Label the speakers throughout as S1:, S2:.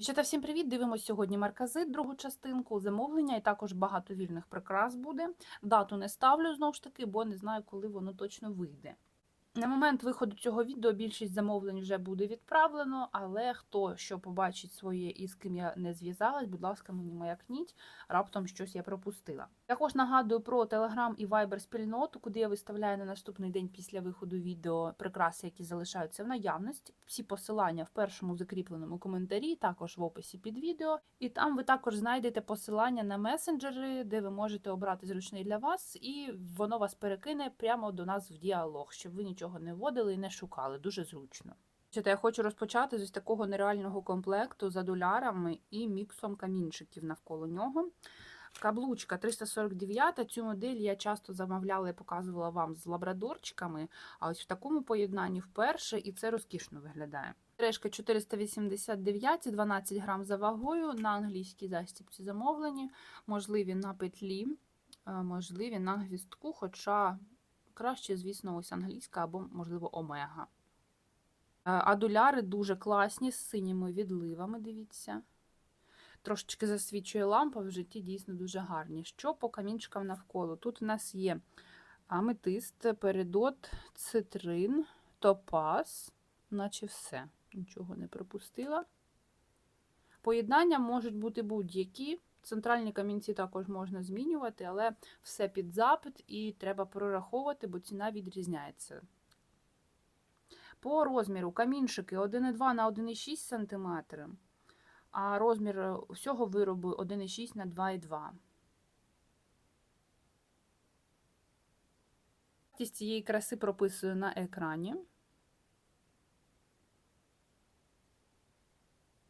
S1: Дівчата, всім привіт! Дивимось сьогодні марказит, другу частинку, замовлення і також багато вільних прикрас буде. Дату не ставлю знову ж таки, бо не знаю, коли воно точно вийде. На момент виходу цього відео більшість замовлень вже буде відправлено, але хто що побачить своє і з ким я не зв'язалась, будь ласка, мені маякніть, раптом щось я пропустила. Також нагадую про Telegram і Viber спільноту, куди я виставляю на наступний день після виходу відео прикраси, які залишаються в наявності. Всі посилання в першому закріпленому коментарі, також в описі під відео. І там ви також знайдете посилання на месенджери, де ви можете обрати зручний для вас, і воно вас перекине прямо до нас в діалог, щоб ви нічого не вводили і не шукали. Дуже зручно. Я хочу розпочати з ось такого нереального комплекту за долярами і міксом камінчиків навколо нього. Каблучка 349. Цю модель я часто замовляла і показувала вам з лабрадорчиками. А ось в такому поєднанні вперше, і це розкішно виглядає. Сережка 489, 12 грам за вагою, на англійській застібці замовлені, можливі на петлі, е, можливі на гвістку, хоча краще, звісно, ось англійська або, можливо, омега. Е, Адуляри дуже класні, з синіми відливами, дивіться. Трошечки засвічує лампа, в житті дійсно дуже гарні. Що по камінчикам навколо? Тут у нас є аметист, передот, цитрин, топаз, наче все. Нічого не пропустила. Поєднання можуть бути будь-які. Центральні камінці також можна змінювати, але все під запит і треба прораховувати, бо ціна відрізняється. По розміру камінчики 1,2 на 1,6 см, а розмір всього виробу 1,6 на 2,2 Вартість цієї краси прописую на екрані.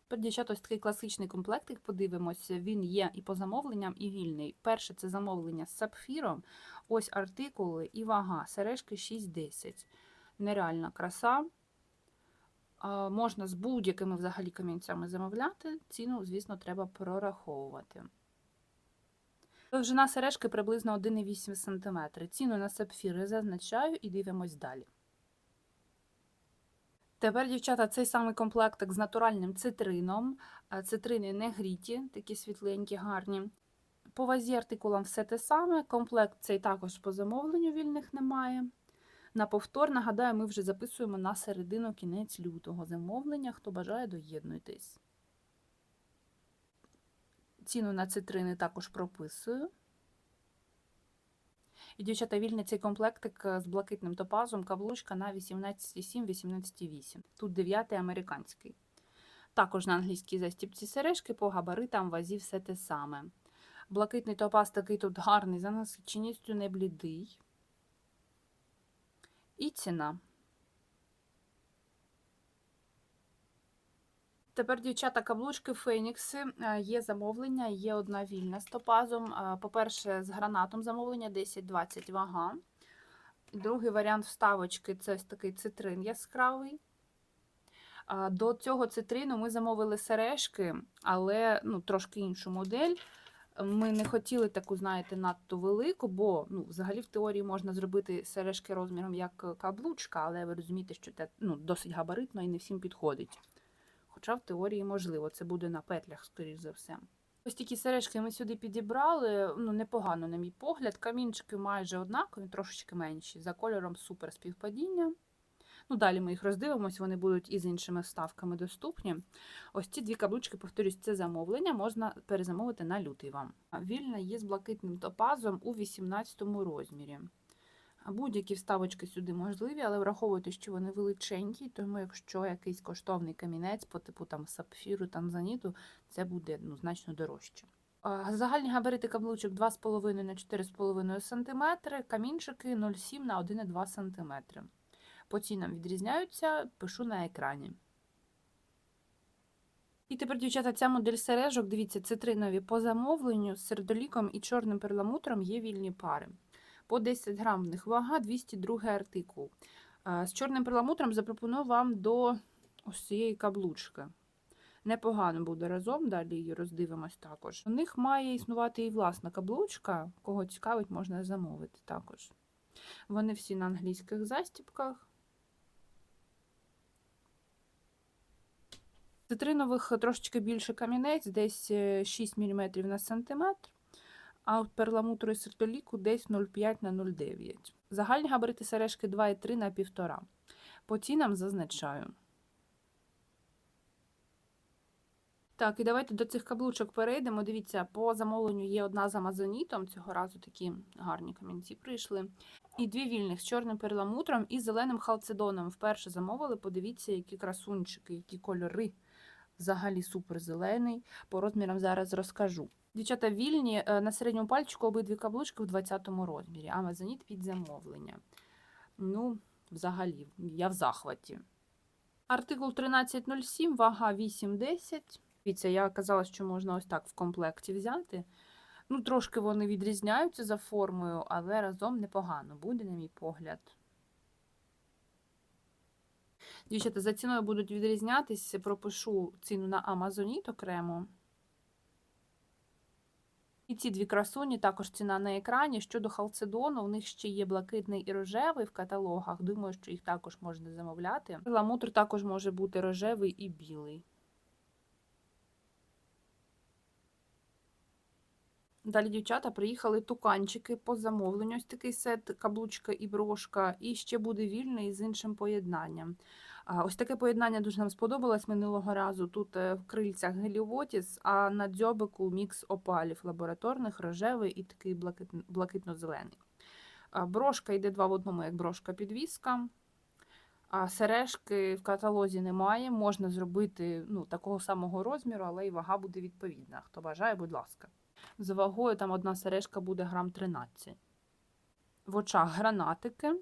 S1: Тепер, дівчата, ось такий класичний комплектик, подивимося, він є і по замовленням, і вільний. Перше це замовлення з сапфіром, ось артикули і вага, сережки 6,10. Нереальна краса. Можна з будь-якими взагалі камінцями замовляти. Ціну, звісно, треба прораховувати. Довжина сережки приблизно 1,8 см. Ціну на сапфіри зазначаю і дивимось далі. Тепер, дівчата, цей самий комплектик з натуральним цитрином. Цитрини не гріті, такі світленькі, гарні. По вазі артикулам все те саме. Комплект цей також по замовленню вільних немає. На повтор, нагадаю, ми вже записуємо на середину кінець лютого замовлення. Хто бажає, доєднуйтесь. Ціну на цитрини також прописую. І, дівчата, вільний цей комплектик з блакитним топазом, каблучка на 18,7-18,8. Тут 9 американський. Також на англійській застіпці сережки, по габаритам вазі все те саме. Блакитний топаз такий тут гарний, за насиченістю не блідий. І ціна. Тепер, дівчата, каблучки Фенікси. Е, Є замовлення, є одна вільна з топазом. Е, По-перше, з гранатом замовлення 10-20 вага. Другий варіант вставочки це ось такий цитрин яскравий. Е, До цього цитрину ми замовили сережки, але ну, трошки іншу модель. Ми не хотіли таку, знаєте, надто велику, бо ну, взагалі в теорії можна зробити сережки розміром як каблучка, але ви розумієте, що це ну, досить габаритно і не всім підходить. Хоча в теорії можливо, це буде на петлях, скоріш за все. Ось такі сережки ми сюди підібрали, ну непогано, на мій погляд. Камінчики майже однакові, трошечки менші. За кольором супер співпадіння. Ну, Далі ми їх роздивимось, вони будуть і з іншими вставками доступні. Ось ці дві каблучки, повторюсь, це замовлення, можна перезамовити на лютий вам. Вільна є з блакитним топазом у 18 розмірі. Будь-які вставочки сюди можливі, але враховуйте, що вони величенькі, тому якщо якийсь коштовний камінець по типу там сапфіру, танзаніту, це буде ну, значно дорожче. Загальні габарити каблучок 2,5 на 4,5 см, камінчики 0,7 на 1,2 см. По цінам відрізняються, пишу на екрані. І тепер, дівчата, ця модель сережок, дивіться, цитринові по замовленню з сердоліком і чорним перламутром є вільні пари. По 10 грам в них вага, 202 артикул. Е, З чорним перламутром запропоную вам до ось цієї каблучки. Непогано буде разом, далі її роздивимось також. У них має існувати і власна каблучка, кого цікавить, можна замовити також. Вони всі на англійських застіпках. Цитринових трошечки більше камінець, десь е, 6 мм на сантиметр, а от перламутру і сертоліку десь 0,5 на 0,9. Загальні габарити сережки 2,3 на 1,5. По цінам зазначаю. Так, і давайте до цих каблучок перейдемо. Дивіться, по замовленню є одна з амазонітом. Цього разу такі гарні камінці прийшли. І дві вільних з чорним перламутром і зеленим халцедоном. Вперше замовили. Подивіться, які красунчики, які кольори. Взагалі супер зелений. По розмірам зараз розкажу. Дівчата вільні е, на середньому пальчику обидві каблучки в 20 розмірі. Амазоніт під замовлення. Ну, взагалі, я в захваті. Артикул 1307, вага 8,10. Дивіться, я казала, що можна ось так в комплекті взяти. Ну, трошки вони відрізняються за формою, але разом непогано буде, на мій погляд. Дівчата, за ціною будуть відрізнятися, пропишу ціну на Амазоніт окремо. І ці дві красуні, також ціна на екрані. Щодо халцедону, у них ще є блакитний і рожевий в каталогах. Думаю, що їх також можна замовляти. Перламутр також може бути рожевий і білий. Далі дівчата приїхали туканчики по замовленню. Ось такий сет, каблучка і брошка, і ще буде вільний з іншим поєднанням. Ось таке поєднання дуже нам сподобалось минулого разу. Тут е, в крильцях геліовотіс, а на дзьобику мікс опалів лабораторних, рожевий і такий блакит- блакитно-зелений. Брошка йде два в одному, як брошка підвіска. А сережки в каталозі немає. Можна зробити ну, такого самого розміру, але і вага буде відповідна. Хто бажає, будь ласка. За вагою там одна сережка буде грам 13. В очах гранатики.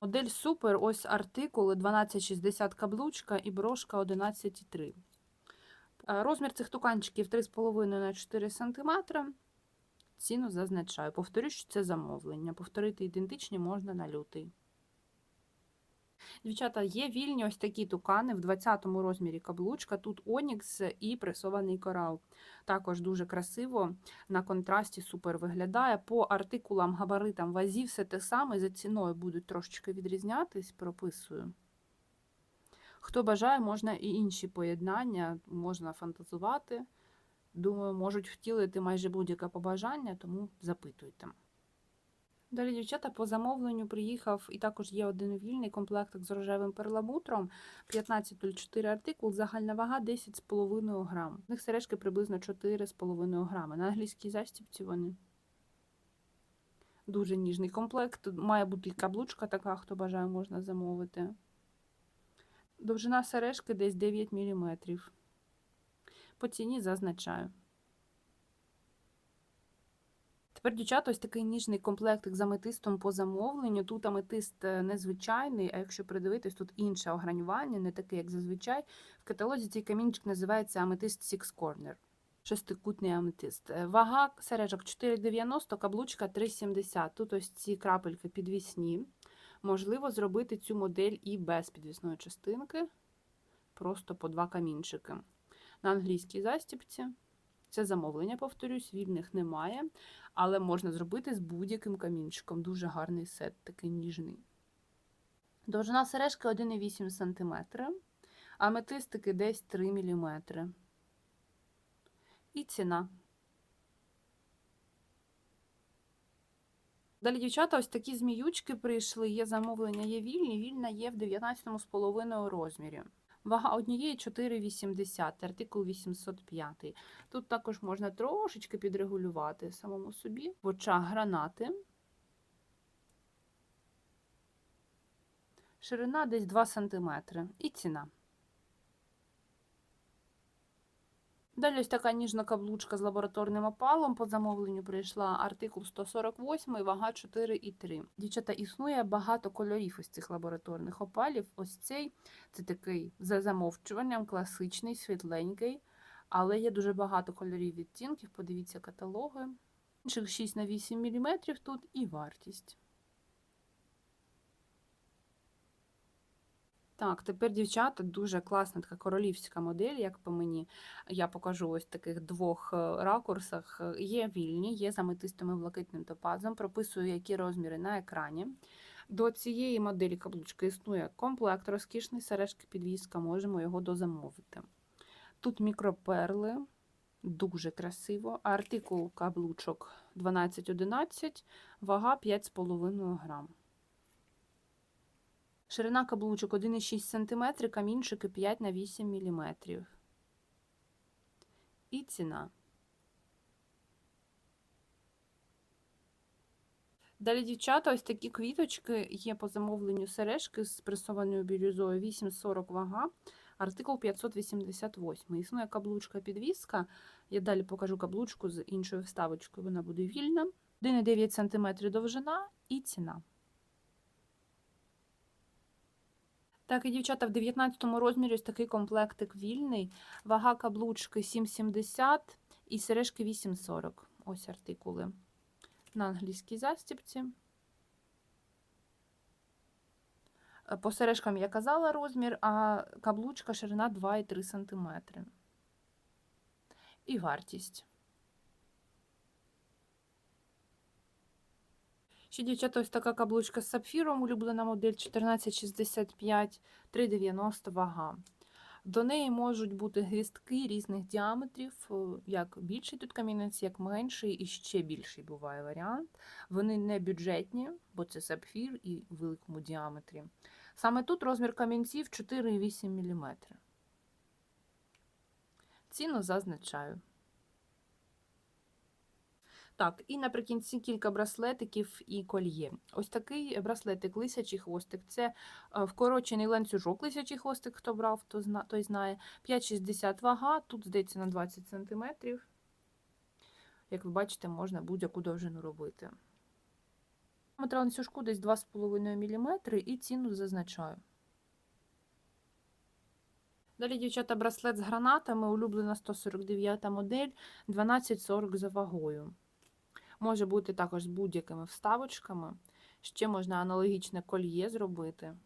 S1: Модель супер, ось артикули 1260 каблучка і брошка 11,3. Е, Розмір цих туканчиків 3,5 на 4 см. Ціну зазначаю. Повторюю, що це замовлення. Повторити ідентичні можна на лютий. Дівчата, є вільні ось такі тукани в 20-му розмірі каблучка. Тут онікс і пресований корал. Також дуже красиво, на контрасті супер виглядає. По артикулам, габаритам, вазі все те саме, за ціною будуть трошечки відрізнятись, прописую. Хто бажає, можна і інші поєднання, можна фантазувати. Думаю, можуть втілити майже будь-яке побажання, тому запитуйте. Далі, дівчата, по замовленню приїхав і також є один вільний комплектик з рожевим перламутром. 15,04 артикул, загальна вага 10,5 грам. У них сережки приблизно 4,5 грами. На англійській застібці вони. Дуже ніжний комплект. Має бути і каблучка така, хто бажає, можна замовити. Довжина сережки десь 9 мм. По ціні зазначаю. Тепер, дівчата, ось такий ніжний комплектик з аметистом по замовленню. Тут аметист е, незвичайний, а якщо придивитись, тут інше огранювання, не таке, як зазвичай. В каталозі цей камінчик називається аметист Six Corner. Шестикутний аметист. Е, Вага сережок 4,90, каблучка 3,70. Тут ось ці крапельки підвісні. Можливо зробити цю модель і без підвісної частинки. Просто по два камінчики. На англійській застібці. Це замовлення, повторюсь, вільних немає, але можна зробити з будь-яким камінчиком. Дуже гарний сет, такий ніжний. Довжина сережки 1,8 см, аметистики десь 3 мм. І ціна. Далі, дівчата, ось такі зміючки прийшли. Є замовлення, є вільні. Вільна є в 19,5 розмірі. Вага однієї 4,80, артикул 805. Тут також можна трошечки підрегулювати самому собі. В очах гранати. Ширина десь 2 см. І ціна. Далі ось така ніжна каблучка з лабораторним опалом. По замовленню прийшла артикул 148, вага 4,3. Дівчата, існує багато кольорів ось цих лабораторних опалів. Ось цей це такий за замовчуванням, класичний, світленький, але є дуже багато кольорів відтінків. Подивіться каталоги. Інших 6 на 8 мм тут і вартість. Так, тепер, дівчата, дуже класна така королівська модель, як по мені. Я покажу ось в таких двох е, ракурсах. Є вільні, є з аметистом і блакитним топазом. Прописую, які розміри на екрані. До цієї моделі каблучки існує комплект розкішний, сережки підвіска, можемо його дозамовити. Тут мікроперли, дуже красиво. Артикул каблучок 1211, вага 5,5 грам. Ширина каблучок 1,6 см, камінчики 5 на 8 мм. І ціна. Далі, дівчата, ось такі квіточки є по замовленню сережки з пресованою бірюзою 8,40 вага, артикул 588. Існує каблучка підвіска. Я далі покажу каблучку з іншою вставочкою. Вона буде вільна. 1,9 см довжина і ціна. Так, і дівчата, в 19 розмірі ось такий комплектик вільний. Вага каблучки 7,70 і сережки 8,40. Ось артикули. На англійській застібці. Е, По сережкам я казала розмір, а каблучка ширина 2,3 см. І вартість. Ще, дівчата, ось така каблучка з сапфіром, улюблена модель 1465, 3,90 вага. До неї можуть бути гвістки різних діаметрів, як більший тут камінець, як менший, і ще більший буває варіант. Вони не бюджетні, бо це сапфір і в великому діаметрі. Саме тут розмір камінців 4,8 мм. Ціну зазначаю. Так, і наприкінці кілька браслетиків і кольє. Ось такий браслетик лисячий хвостик. Це е, вкорочений ланцюжок лисячий хвостик, хто брав, то зна, той знає. 5,60 вага, тут здається на 20 см. Як ви бачите, можна будь-яку довжину робити. Метр ланцюжку десь 2,5 мм і ціну зазначаю. Далі, дівчата, браслет з гранатами, улюблена 149 модель, 12,40 за вагою. Може бути також з будь-якими вставочками. Ще можна аналогічне кольє зробити.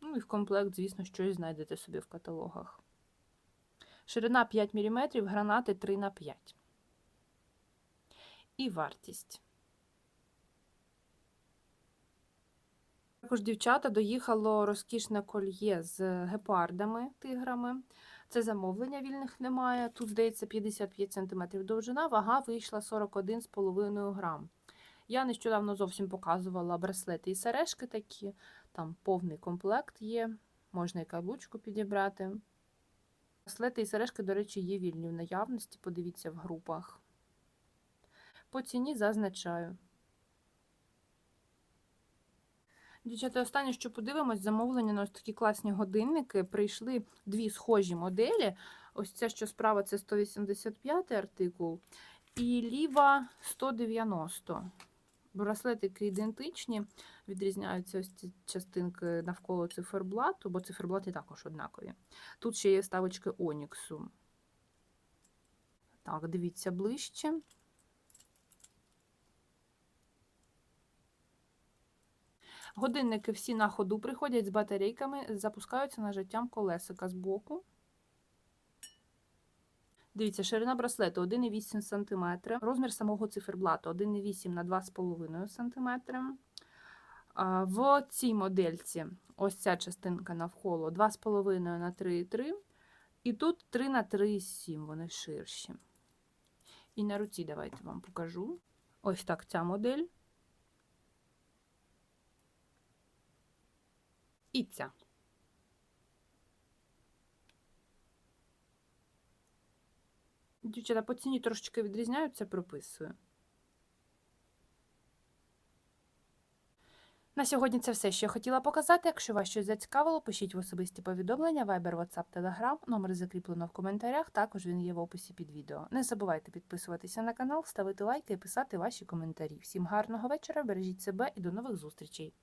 S1: Ну і в комплект, звісно, щось знайдете собі в каталогах. Ширина 5 мм, гранати 3 на 5 І вартість. Також, дівчата, доїхало розкішне кольє з гепардами, тиграми. Це замовлення вільних немає. Тут, здається, 55 см довжина, вага вийшла 41,5 грам. Я нещодавно зовсім показувала браслети і сережки такі, там повний комплект є, можна і каблучку підібрати. Браслети і сережки, до речі, є вільні в наявності, подивіться в групах. По ціні зазначаю. Дівчата, останнє, що подивимось, замовлення на ось такі класні годинники. Прийшли дві схожі моделі. Ось ця, що справа, це 185 артикул, і ліва 190. Браслетики ідентичні, відрізняються ось ці частинки навколо циферблату, бо циферблати також однакові. Тут ще є ставочки Оніксу. Так, дивіться ближче. Годинники всі на ходу приходять з батарейками, запускаються нажаттям колесика з боку. Дивіться, ширина браслету 1,8 см, розмір самого циферблату 1,8 на 2,5 см. В цій модельці ось ця частинка навколо 2,5 на 3,3 і тут 3 на 3,7, вони ширші. І на руці давайте вам покажу. Ось так ця модель. І ця. Дівчата, по ціні трошечки відрізняються, прописую. На сьогодні це все, що я хотіла показати. Якщо вас щось зацікавило, пишіть в особисті повідомлення, Viber, WhatsApp, Telegram. Номер закріплено в коментарях, також він є в описі під відео. Не забувайте підписуватися на канал, ставити лайки і писати ваші коментарі. Всім гарного вечора, бережіть себе і до нових зустрічей!